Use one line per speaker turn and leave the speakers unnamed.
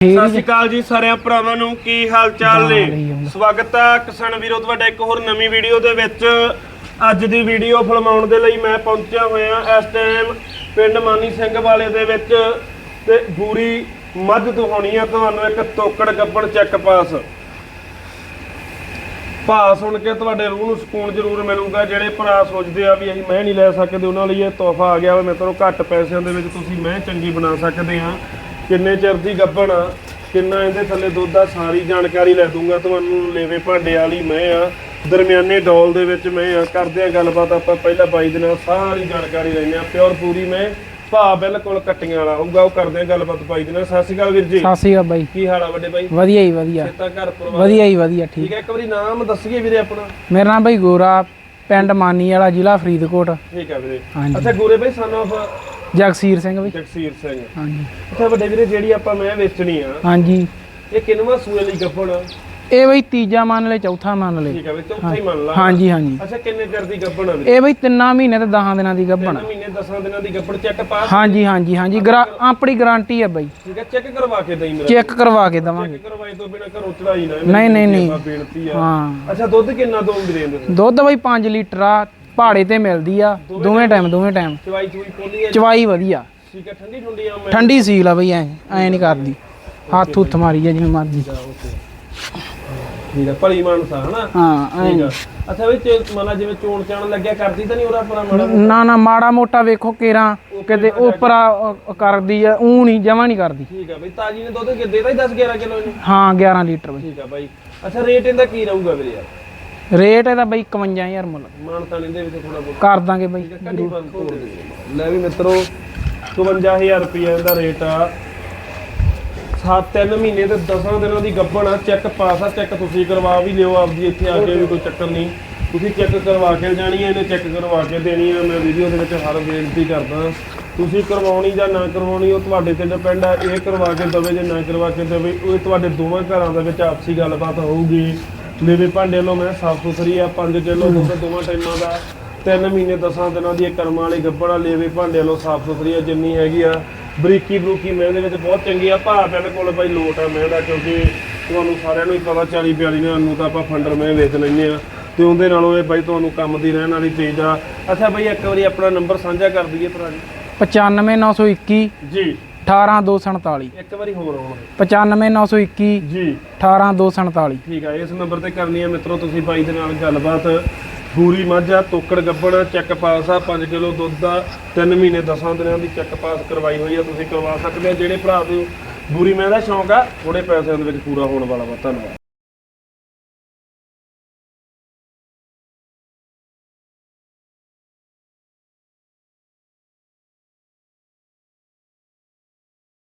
ਸਤਿ ਸ਼੍ਰੀ ਅਕਾਲ ਜੀ ਸਾਰਿਆਂ ਭਰਾਵਾਂ ਨੂੰ ਕੀ ਹਾਲ ਚਾਲ ਨੇ। ਸਵਾਗਤ ਹੈ ਕਿਸਾਨ ਵੀਰੋ ਤੁਹਾਡਾ ਇੱਕ ਹੋਰ ਨਵੀਂ ਵੀਡੀਓ ਦੇ ਵਿੱਚ। ਅੱਜ ਦੀ ਵੀਡੀਓ ਫਿਲਮਾਉਣ ਦੇ ਲਈ ਮੈਂ ਪਹੁੰਚਿਆ ਹੋਇਆ ਇਸ ਟਾਈਮ ਪਿੰਡ ਮਾਨੀ ਸਿੰਘ ਵਾਲੇ ਦੇ ਵਿੱਚ ਤੇ ਬੂਰੀ ਮੱਝ ਦਿਖਾਉਣੀ ਆ ਤੁਹਾਨੂੰ ਇੱਕ ਤੋਕੜ ਗੱਬੜ ਚੈੱਕ ਪਾਸ ਭਾਅ ਸੁਣ ਕੇ ਤੁਹਾਡੇ ਰੂਹ ਨੂੰ ਸਕੂਨ ਜ਼ਰੂਰ ਮਿਲੂਗਾ ਜਿਹੜੇ ਭਰਾ ਸੋਚਦੇ ਆ ਵੀ ਅਸੀਂ ਮੈਂ ਨਹੀਂ ਲੈ ਸਕਦੇ ਉਹਨਾਂ ਲਈ ਇਹ ਤੋਹਫਾ ਆ ਗਿਆ ਵਾ ਮੇਰੇ ਤੋਂ ਘੱਟ ਪੈਸਿਆਂ ਦੇ ਵਿੱਚ ਤੁਸੀਂ ਮੈਂ ਚੰਗੀ ਬਣਾ ਸਕਦੇ ਆ ਕਿੰਨੇ ਚਿਰ ਦੀ ਗੱਭਣ ਆ? ਕਿੰਨਾ ਇਹਦੇ ਥੱਲੇ ਦੁੱਧ ਆ? ਸਾਰੀ ਜਾਣਕਾਰੀ ਲੈ ਦੂੰਗਾ ਤੁਹਾਨੂੰ ਲੇਵੇ ਭਾਂਡੇ ਵਾਲੀ ਮੈਂ ਆ। ਦਰਮਿਆਨੇ ਡੋਲ ਦੇ ਵਿੱਚ ਮੈਂ ਆ। ਕਰਦੇ ਆ ਗੱਲਬਾਤ ਆਪਾਂ ਪਹਿਲਾਂ ਬਾਈ ਦੇ ਨਾਲ ਸਾਰੀ ਜਾਣਕਾਰੀ ਲੈਂਦੇ ਆ ਪਿਓਰ ਪੂਰੀ ਮੈਂ ਭਾਅ ਬਿਲਕੁਲ ਕੱਟੀਆਂ ਵਾਲਾ ਹੋਊਗਾ ਉਹ ਕਰਦੇ ਆ ਗੱਲਬਾਤ ਬਾਈ ਦੇ ਨਾਲ। ਸਤਿ ਸ਼੍ਰੀ ਅਕਾਲ ਵੀਰ ਜੀ।
ਸਤਿ ਸ਼੍ਰੀ ਅਕਾਲ ਬਾਈ।
ਕੀ ਹਾਲ ਆ ਵੱਡੇ ਬਾਈ?
ਵਧੀਆ ਹੀ ਵਧੀਆ।
ਸੇਤਾ ਘਰ ਪਰਿਵਾਰ?
ਵਧੀਆ ਹੀ ਵਧੀਆ ਠੀਕ।
ਠੀਕ ਹੈ ਇੱਕ ਵਾਰੀ ਨਾਮ ਦੱਸੀਏ ਵੀਰੇ ਆਪਣਾ।
ਮੇਰਾ ਨਾਮ ਬਾਈ ਗੋਰਾ ਪਿੰਡ ਮਾਨੀ ਵਾਲਾ ਜ਼ਿਲ੍ਹਾ ਫਰੀਦਕੋਟ।
ਠੀਕ ਹੈ ਵੀਰੇ।
ਹਾਂਜੀ।
ਅੱਛਾ ਗੋਰੇ ਬਾਈ ਸਨ ਆਫ
ਜਗਸੀਰ ਸਿੰਘ ਬਾਈ
ਜਗਸੀਰ ਸਿੰਘ।
ਹਾਂਜੀ।
ਅੱਛਾ ਵੱਡੇ ਵੀਰੇ ਜਿਹੜੀ ਆਪਾਂ ਮੈਂ ਵੇਚਣੀ ਆ
ਹਾਂਜੀ।
ਇਹ ਕਿੰਨਵਾਂ ਸੂਏ ਲਈ ਗੱਭਣ ਆ?
ਇਹ ਬਾਈ ਤੀਜਾ ਮੰਨ ਲੈ ਚੌਥਾ ਮੰਨ ਲੈ
ਠੀਕ ਹੈ ਵੀ ਚੌਥਾ ਹੀ ਮੰਨ ਲਾ।
ਹਾਂਜੀ ਹਾਂਜੀ।
ਅੱਛਾ ਕਿੰਨੇ ਚਿਰ ਦੀ ਗੱਭਣ ਆ
ਇਹ ਬਾਈ ਤਿੰਨਾਂ ਮਹੀਨੇ ਤੇ 10 ਦਿਨਾਂ ਦੀ ਗੱਭਣ
ਤਿੰਨ ਮਹੀਨੇ 10 ਦਿਨਾਂ ਦੀ ਗੱਭਣ ਚੈੱਕ ਪਾਸ
ਹਾਂਜੀ ਹਾਂਜੀ ਹਾਂਜੀ। ਆਪਣੀ ਗਾਰੰਟੀ ਹੈ ਬਾਈ।
ਠੀਕ ਹੈ ਚੈੱਕ ਕਰਵਾ ਕੇ ਦੇਈ ਮੇਰਾ।
ਚੈੱਕ ਕਰਵਾ ਕੇ ਦਵਾਂਗੇ।
ਚੈੱਕ ਕਰਵਾਏ ਤੋਂ ਬਿਨਾ ਘਰੋਂ ਚੜਾਈ ਨਾ।
ਨਹੀਂ, ਨਹੀਂ, ਨਹੀਂ।
ਆ।
ਹਾਂ।
ਅੱਛਾ ਦੁੱਧ ਕਿੰਨਾ ਦੋ ਵੀਰੇ ਇਹਦੇ ਤੇ?
ਦੁੱਧ ਬਾਈ 5 ਲੀਟਰ ਆ ਪਹਾੜੇ ਤੇ ਮਿਲਦੀ ਆ ਦੋਵੇਂ ਟਾਈਮ ਦੋਵੇਂ ਟਾਈਮ
ਚਵਾਈ ਚੂਈ ਪੋਲੀ ਹੈ
ਚਵਾਈ ਵਧੀਆ।
ਠੀਕ ਹੈ ਠੰਡੀ ਠੰਡੀ ਆ ਮੈਂ।
ਠੰਡੀ ਸੀਲ ਆ ਬਈ ਐ ਐ ਨਹੀਂ ਕਰਦੀ। ਹੱਥ ਹੁੱਥ ਮਾਰੀ ਜਾ ਜਿਵੇਂ ਮਰਜ਼ੀ।
ਠੀਕ ਹੈ ਭਲੀ ਮਾਨਸਾ ਹਨਾ?
ਹਾਂ ਐ
ਠੀਕ ਆ। ਅੱਛਾ ਵੀ ਚ ਮਨਾ ਜਿਵੇਂ ਚੋਣ ਚਾਣ ਲੱਗਿਆ ਕਰਦੀ ਤਾਂ ਨਹੀਂ ਉਹਦਾ ਪਰਾ ਮਾੜਾ
ਨਾ ਨਾ ਮਾੜਾ ਮੋਟਾ ਵੇਖੋ ਕੇਰਾ ਕਿਤੇ ਉਪਰਾ ਕਰਦੀ ਆ ਊ ਨਹੀਂ ਜਮਾ ਨਹੀਂ ਕਰਦੀ।
ਠੀਕ ਆ ਬਈ ਤਾਜੀ ਨੇ ਦੁੱਧ ਦੇਤਾ ਹੀ 10 11 ਕਿਲੋ
ਹਾਂ 11 ਲੀਟਰ ਬਈ।
ਠੀਕ ਆ ਬਾਈ। ਅੱਛਾ ਰੇਟ ਇਹਦਾ ਕੀ ਰਹੂਗਾ ਵੀਰੇ ਯਾਰ?
ਰੇਟ ਇਹਦਾ ਬਈ 51000 ਮੁੱਲ।
ਮਾਨਤਾ ਨਹੀਂ ਦੇ ਵਿੱਚ ਥੋੜਾ ਬਹੁਤ।
ਕਰ ਦਾਂਗੇ ਬਈ।
ਕੱਢੀ ਬੰਦ ਤੋੜ ਦੇ। ਲੈ ਵੀ ਮਿੱਤਰੋ 51000 ਰੁਪਏ ਦਾ ਰੇਟ ਆ। 7-3 ਮਹੀਨੇ ਤੇ 10 ਦਿਨਾਂ ਦੀ ਗੱਭਣ ਆ। ਚੈੱਕ ਪਾਸ ਆ ਚੈੱਕ ਤੁਸੀਂ ਕਰਵਾ ਵੀ ਲਿਓ ਆਪਦੀ ਇੱਥੇ ਆ ਕੇ ਵੀ ਕੋਈ ਚੱਕਰ ਨਹੀਂ। ਤੁਸੀਂ ਚੈੱਕ ਕਰਵਾ ਕੇ ਜਾਣੀ ਹੈ ਇਹਨੇ ਚੈੱਕ ਕਰਵਾ ਕੇ ਦੇਣੀ ਹੈ ਮੈਂ ਵੀਡੀਓ ਦੇ ਵਿੱਚ ਹਰ ਬੇਨਤੀ ਕਰਦਾ। ਤੁਸੀਂ ਕਰਵਾਉਣੀ ਜਾਂ ਨਾ ਕਰਵਾਉਣੀ ਉਹ ਤੁਹਾਡੇ ਤੇ ਡਿਪੈਂਡ ਆ। ਇਹ ਕਰਵਾ ਕੇ ਦਵੇ ਜਾਂ ਨਾ ਕਰਵਾ ਕੇ ਦਵੇ ਉਹ ਤੁਹਾਡੇ ਦੋਵਾਂ ਘਰਾਂ ਦੇ ਵਿੱਚ ਆਪਸੀ ਗੱਲਬਾਤ ਹੋਊਗੀ। ਲੇਵੇ ਭਾਂਡੇ ਲੋ ਮੈਂ ਸਾਫ਼ ਸੁਥਰੀ ਆ 5 ਕਿਲੋ ਦੁੱਧ ਦੋਵਾਂ ਟਾਈਮਾਂ ਦਾ। ਤਿੰਨ ਮਹੀਨੇ ਦਸਾਂ ਦਿਨਾਂ ਦੀ ਇਹ ਕਰਮਾਂ ਵਾਲੀ ਗੱਬੜਾ ਲੇਵੇ ਭਾਂਡੇ ਲੋ ਸਾਫ਼ ਸੁਥਰੀ ਆ ਜਿੰਨੀ ਹੈਗੀ ਆ। ਬਰੀਕੀ ਬਰੂਕੀ ਮੈਂ ਦੇ ਵਿੱਚ ਬਹੁਤ ਚੰਗੀ ਆ ਭਾ ਬਿਲਕੁਲ ਬਾਈ ਲੋਟ ਆ ਮੈਂ ਦਾ ਕਿਉਂਕਿ ਤੁਹਾਨੂੰ ਸਾਰਿਆਂ ਨੂੰ ਹੀ ਪਤਾ 40 42 ਨਾਲ ਨੂੰ ਤਾਂ ਆਪਾਂ ਫੰਡਰ ਮੈਂ ਵੇਚ ਲੈਂਦੇ ਆ। ਤੇ ਉਹਦੇ ਨਾਲੋਂ ਇਹ ਬਾਈ ਤੁਹਾਨੂੰ ਕੰਮ ਦੀ ਰਹਿਣ ਵਾਲੀ ਚੀਜ਼ ਆ। ਅੱਛਾ ਬਾਈ ਇੱਕ ਵਾਰੀ ਆਪਣਾ ਨੰਬਰ ਸਾਂਝਾ ਕਰ ਦਈਏ ਭਰਾ ਜੀ।
95921
ਜੀ।
18247
ਇੱਕ ਵਾਰੀ ਹੋਰ ਆਉਣਾ
95921
ਜੀ।
18247
ਠੀਕ ਆ ਇਸ ਨੰਬਰ ਤੇ ਕਰਨੀ ਆ ਮਿੱਤਰੋ ਤੁਸੀਂ ਬਾਈ ਦੇ ਨਾਲ ਗੱਲਬਾਤ। ਪੂਰੀ ਮੱਝ ਤੋਕੜ ਗੱਬੜ ਚੈੱਕ ਪਾਸ ਆ 5 ਕਿਲੋ ਦੁੱਧ ਦਾ 3 ਮਹੀਨੇ 10 ਦਿਨਾਂ ਦੀ ਚੈੱਕ ਪਾਸ ਕਰਵਾਈ ਹੋਈ ਆ ਤੁਸੀਂ ਕਰਵਾ ਸਕਦੇ ਆ। ਜਿਹੜੇ ਭਰਾ ਨੂੰ ਬੂਰੀ ਮੈਂ ਦਾ ਸ਼ੌਂਕ ਆ ਥੋੜੇ ਪੈਸਿਆਂ ਦੇ ਵਿੱਚ ਪੂਰਾ ਹੋਣ ਵਾਲਾ ਵਾ ਧੰਨਵਾਦ।